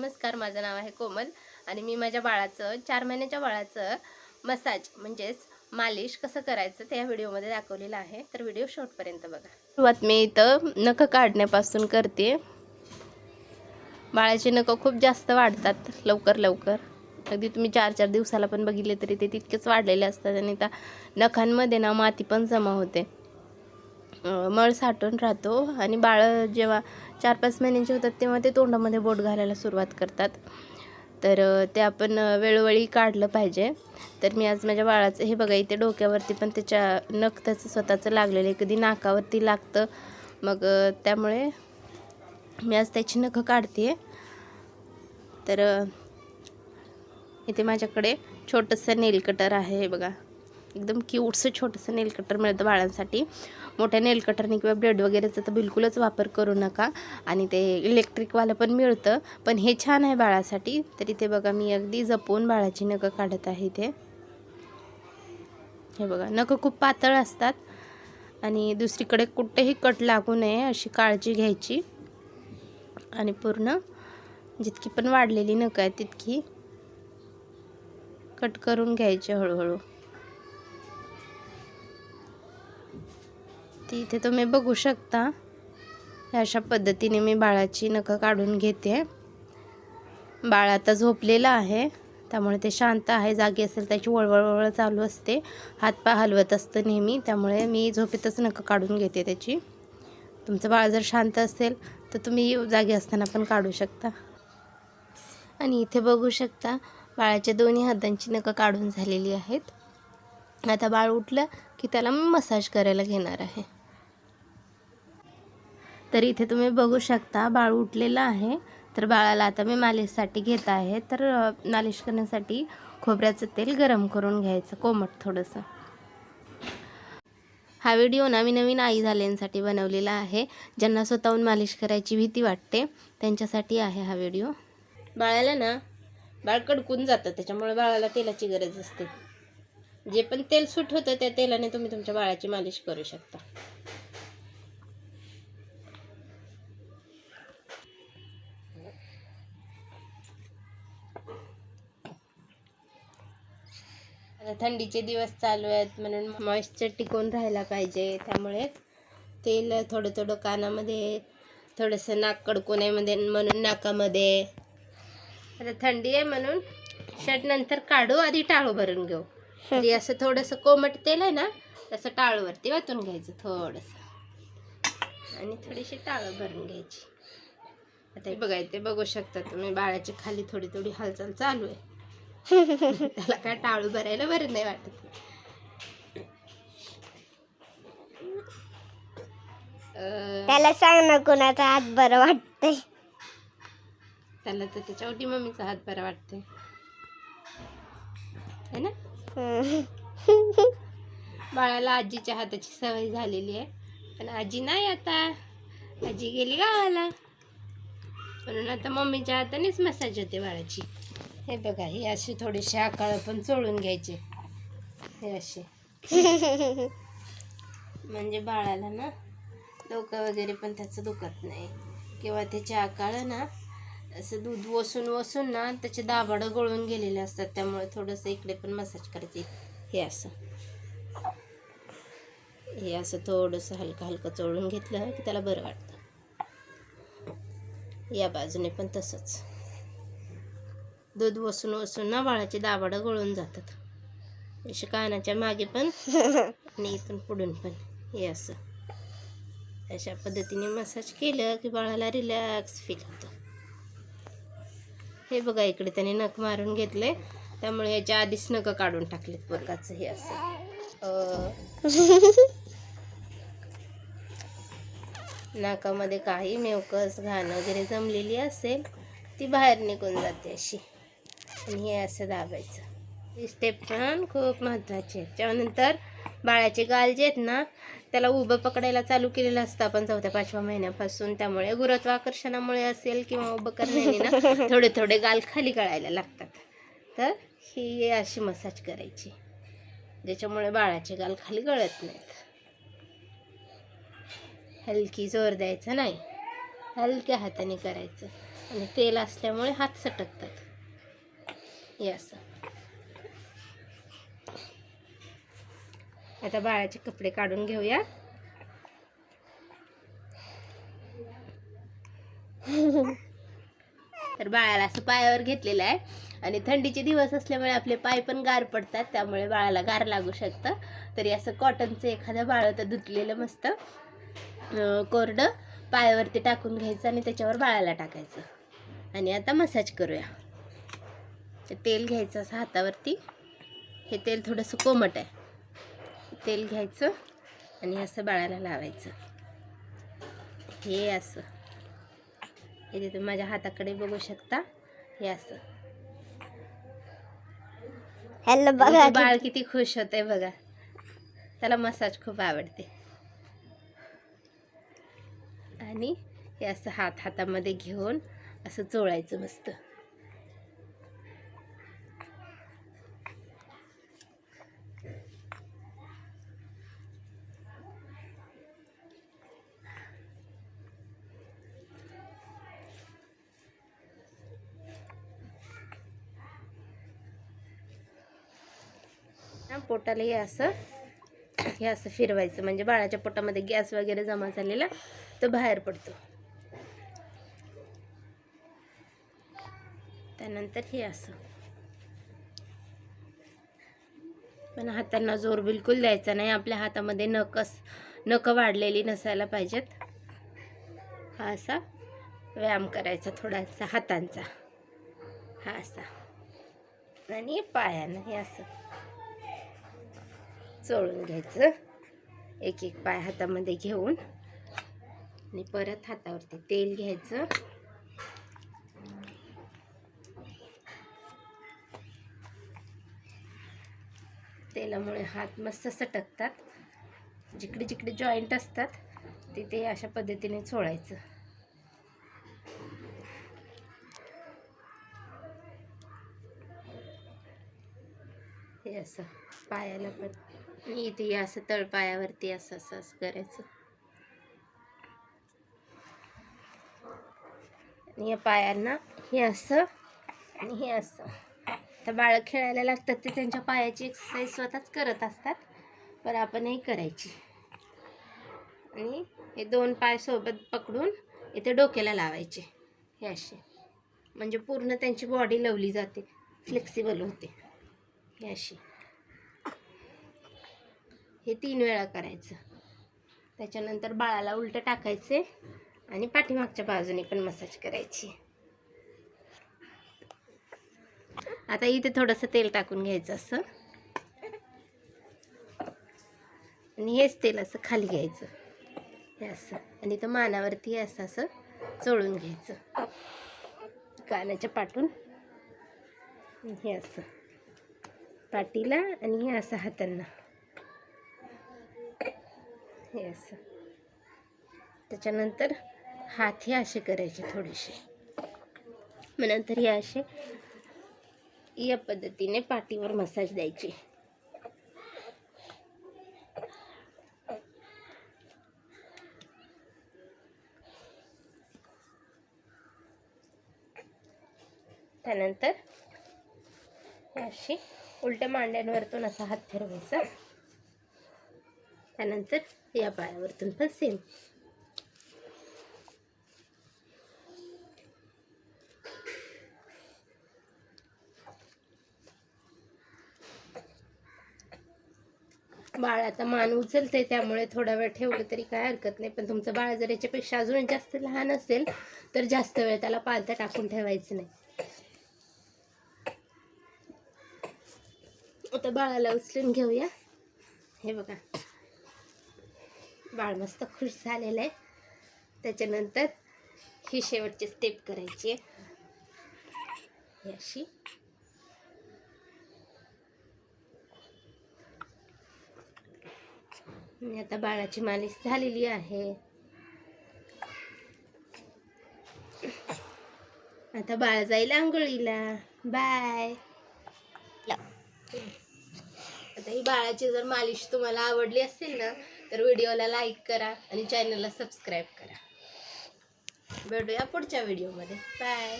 नमस्कार माझं नाव आहे कोमल आणि मी माझ्या बाळाचं चार महिन्याच्या बाळाचं मसाज म्हणजेच मालिश कसं करायचं ते या व्हिडिओमध्ये दाखवलेलं आहे. तर व्हिडिओ शेवटपर्यंत बघा. सुरुवात मी इथं नखं काढण्यापासून करते. बाळाचे नखं खूप जास्त वाढतात लवकर लवकर. अगदी तुम्ही चार चार दिवसाला पण बघितले तरी ते तितकेच वाढलेले असतात आणि त्या नखांमध्ये ना माती पण जमा होते. मळ साठून राहतो आणि बाळ जेव्हा चार पाच महिन्यांचे होतात तेव्हा ते तोंडामध्ये बोट घालायला सुरुवात करतात. तर ते आपण वेळोवेळी काढलं पाहिजे. तर मी आज माझ्या बाळाचं हे बघा इथे डोक्यावरती पण त्याच्या नख त्याचं स्वतःचं लागलेलं आहे. कधी नाकावरती लागतं. मग त्यामुळे मी आज त्याची नखं काढते तर इथे माझ्याकडे छोटंसं नेल कटर आहे हे बघा. एकदम क्यूटसं छोटंसं नेल कटर मिळतं बाळांसाठी. मोठ्या नेल कटरने किंवा ब्लेड वगैरेचा तर बिलकुलच वापर करू नका. आणि ते इलेक्ट्रिकवालं पण मिळतं. पण हे छान आहे बाळासाठी. तरी ते बघा मी अगदी जपून बाळाची नखं काढत आहे इथे. हे बघा नखं खूप पातळ असतात. आणि दुसरीकडे कुठेही कट लागू नये अशी काळजी घ्यायची. आणि पूर्ण जितकी पण वाढलेली नखं आहे तितकी कट करून घ्यायची हळूहळू. ती इथे तुम्ही बघू शकता. अशा पद्धतीने मी बाळाची नखं काढून घेते. बाळ आता झोपलेलं आहे. त्यामुळे ते शांत आहे. जागी असेल त्याची वळवळ वळवळ चालू असते. हातपाय हलवत असतं नेहमी. त्यामुळे मी झोपेतच नखं काढून घेते त्याची. तुमचं बाळ जर शांत असेल तर तुम्ही जागी असताना पण काढू शकता. आणि इथे बघू शकता बाळाच्या दोन्ही हातांची नखं काढून झालेली आहेत. आता बाळ उठलं की त्याला मी मसाज करायला घेणार आहे. तर इथे तुम्ही बघू शकता बाळ उठलेलं आहे. तर बाळाला आता मी मालिशसाठी घेत आहे. तर मालिश करण्यासाठी खोबऱ्याचं तेल गरम करून घ्यायचं कोमट थोडंसं. हा व्हिडिओ नवीन नवीन आई झाल्यांसाठी बनवलेला आहे. ज्यांना स्वतःहून मालिश करायची भीती वाटते त्यांच्यासाठी आहे हा व्हिडिओ. बाळाला ना बाळ कडकून जातं त्याच्यामुळे बाळाला तेलाची गरज असते. जे पण तेल सुट होतं त्या तेलाने तुम्ही तुमच्या बाळाची मालिश करू शकता. थंडीचे दिवस चालू आहेत म्हणून मॉइश्चर टिकून राहायला पाहिजे. त्यामुळे तेल थोडं थोडं कानामध्ये थोडंसं नाक कडकू नये मध्ये म्हणून नाकामध्ये. आता थंडी आहे म्हणून शर्ट नंतर काढू आधी टाळू भरून घेऊ. तरी असं थोडंसं कोमट तेल आहे ना तसं टाळूवरती वाटून घ्यायचं थोडंसं. आणि थोडीशी टाळं भरून घ्यायची. आता हे बघा ते बघू शकता तुम्ही बाळाची खाली थोडी थोडी हालचाल चालू आहे. त्याला काय टाळू भरायला बरं नाही वाटत. त्याला सांग ना कोणाचा हात बरं वाटतंय. त्याला तर त्याच्या ओटी मम्मीचा हात बरा वाटते है ना? बाळाला आजीच्या हाताची सवय झालेली आहे. पण आजी नाही आता. आजी गेली गावाला. म्हणून आता मम्मीच्या हातानेच मसाज होते बाळाची. हे बघा हे अशी थोडीशी आकाळ पण चोळून घ्यायची. हे अशी. म्हणजे बाळाला ना डोकं वगैरे पण त्याचं दुखत नाही. किंवा त्याची आकाळ ना असं दूध वसून वसून ना त्याचे दाभाडं गळून गेलेले असतात. त्यामुळे थोडंसं इकडे पण मसाज करते हे असं. हे असं थोडंसं हलकं हलकं चोळून घेतलं की त्याला बरं वाटतं. या बाजूने पण तसंच. दूध वसून वसून ना बाळाचे दाभाडं गळून जातात. असे कानाच्या मागे पण आणि इथून पुढून पण. हे असं. अशा पद्धतीने मसाज केलं की बाळाला रिलॅक्स फील होतं. हे बघा इकडे त्याने नख मारून घेतले त्यामुळे याच्या आधीच नख काढून टाकलेत पोरगाचं. हे असं. नाकामध्ये काही मेवकस घाण वगैरे जमलेली असेल ती बाहेर निघून जाते अशी. आणि हे असं दाबायचं. ही स्टेप पण खूप महत्त्वाची आहे त्यानंतर बाळाचे गाल जे आहेत ना त्याला उभं पकडायला चालू केलेलं असतं. आपण चौथ्या पाचव्या महिन्यापासून त्यामुळे गुरुत्वाकर्षणामुळे असेल किंवा उभं करण्याने ना थोडे थोडे गाल खाली गळायला लागतात. तर ही अशी मसाज करायची ज्याच्यामुळे बाळाचे गाल खाली गळत नाहीत. हलकी जोर द्यायचा नाही. हलक्या हाताने करायचं. आणि तेल असल्यामुळे हात सटकतात. हे असं आता बाळाचे कपडे काढून घेऊया. तर बाळाला असं पायावर घेतलेलं आहे. आणि थंडीचे दिवस असल्यामुळे आपले पाय पण गार पडतात त्यामुळे बाळाला गार लागू शकतं. तरी असं कॉटनचं एखादं बाळ तर धुतलेलं मस्त कोरडं पायावरती टाकून घ्यायचं आणि त्याच्यावर बाळाला टाकायचं. आणि आता मसाज करूया. तेल घ्यायचं असं हातावरती. हे तेल थोडंसं कोमट आहे. तेल घ्यायचं आणि असं बाळाला लावायचं. हे असं. हे तुम्ही माझ्या हाताकडे बघू शकता. हे असं. आणि बघा बाळ किती खुश होते बघा. त्याला मसाज खूप आवडते. आणि हे असं हात हातामध्ये घेऊन असं चोळायचं मस्त. पोटाला हे असं हे असं फिरवायचं. म्हणजे बाळाच्या पोटामध्ये गॅस वगैरे जमा झालेला तो बाहेर पडतो. त्यानंतर हे असं. पण हातांना जोर बिलकुल द्यायचा नाही. आपल्या हातामध्ये नकस नकं वाढलेली नसायला पाहिजेत. हा असा व्यायाम करायचा थोडासा हातांचा. हा असा. आणि पायानं हे असं. चोळून घ्यायचं. एक एक पाय हातामध्ये घेऊन आणि परत हातावरती तेल घ्यायचं. तेलामुळे हात मस्त सटकतात. जिकडे जिकडे जॉईंट असतात तिथे अशा पद्धतीने चोळायचं. हे असं पायाला पण इथे हे असं तळपायावरती असं असं असं करायचं. आणि या पायांना हे असं आणि हे असं. तर बाळं खेळायला लागतात ते त्यांच्या पायाची एक्सरसाइज स्वतःच करत असतात पण आपणही करायची. आणि हे दोन पाय सोबत पकडून इथे डोक्याला लावायचे हे असे. म्हणजे पूर्ण त्यांची बॉडी लवली जाते फ्लेक्सिबल होते. हे अशी हे तीन वेळा करायचं. त्याच्यानंतर बाळाला उलटं टाकायचे आणि पाठीमागच्या बाजूने पण मसाज करायची. आता इथे थोडंसं तेल टाकून घ्यायचं असं. आणि हेच तेल असं खाली घ्यायचं. हे असं. आणि इथं मानावरती हे असं असं चोळून घ्यायचं. कानाच्या पाठून. हे असं. पाठीला आणि हे असं हातांना. हे असं त्याच्यानंतर हात हे असे करायचे थोडेसे. मग नंतर हे असे या पद्धतीने पाठीवर मसाज द्यायची. त्यानंतर अशी उलट्या मांड्यांवरतून असा हात फिरवायचा. त्यानंतर या पायावरतून पण सेम बाळ आता मान उचलते त्यामुळे थोडा वेळ ठेवलं तरी काय हरकत नाही. पण तुमचं बाळ जर याच्यापेक्षा अजून जास्त लहान असेल तर जास्त वेळ त्याला पालथं टाकून ठेवायचं नाही. आता बाळाला उचलून घेऊया. हे बघा. बाळ मस्त खुश झालेलं आहे. त्याच्यानंतर ही शेवटची स्टेप करायची आहे. अशी. आता बाळाची मालिश झालेली आहे. आता बाळ जाईल आंघोळीला. बाय आता ही बाळाची जर मालिश तुम्हाला आवडली असेल ना तर व्हिडिओला लाईक करा आणि चॅनलला सबस्क्राईब करा. भेटूया पुढच्या व्हिडिओमध्ये. बाय.